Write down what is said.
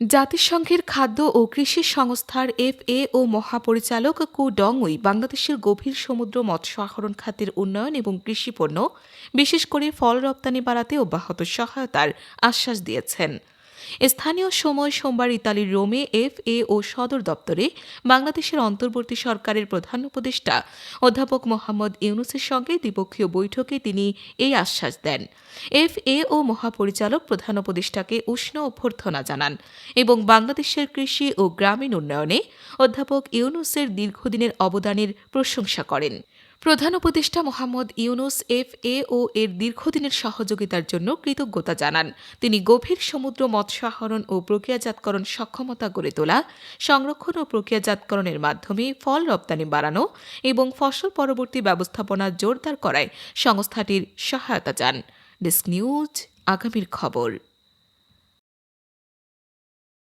জাতিসংঘের খাদ্য ও কৃষি সংস্থার এফএ ও মহাপরিচালক কু ডংউই বাংলাদেশের গভীর সমুদ্র মৎস্য আহরণ খাতের উন্নয়ন এবং কৃষিপণ্য বিশেষ করে ফল রপ্তানি বাড়াতে অব্যাহত সহায়তার আশ্বাস দিয়েছেন। স্থানীয় সময় সোমবার ইতালির রোমে এফ এ ও সদর দপ্তরে বাংলাদেশের অন্তর্বর্তী সরকারের প্রধান উপদেষ্টা অধ্যাপক মোহাম্মদ ইউনুসের সঙ্গে দ্বিপক্ষীয় বৈঠকে তিনি এই আশ্বাস দেন। এফ এ ও মহাপরিচালক প্রধান উপদেষ্টাকে উষ্ণ অভ্যর্থনা জানান এবং বাংলাদেশের কৃষি ও গ্রামীণ উন্নয়নে অধ্যাপক ইউনুসের দীর্ঘদিনের অবদানের প্রশংসা করেন। প্রধান উপদেষ্টা Muhammad Yunus F A O এর দীর্ঘদিনের সহযোগিতার জন্য কৃতজ্ঞতা জানান। তিনি গভীর সমুদ্র মৎস্য আহরণ ও প্রক্রিয়াজাতকরণ সক্ষমতা গড়ে তোলা, সংরক্ষণ ও প্রক্রিয়াজাতকরণের মাধ্যমে ফল রপ্তানি বাড়ানো এবং ফসল পরবর্তী ব্যবস্থাপনা জোরদার করায় সংস্থাটির সহায়তা চান। ডেস্ক নিউজ, আগামীর খবর।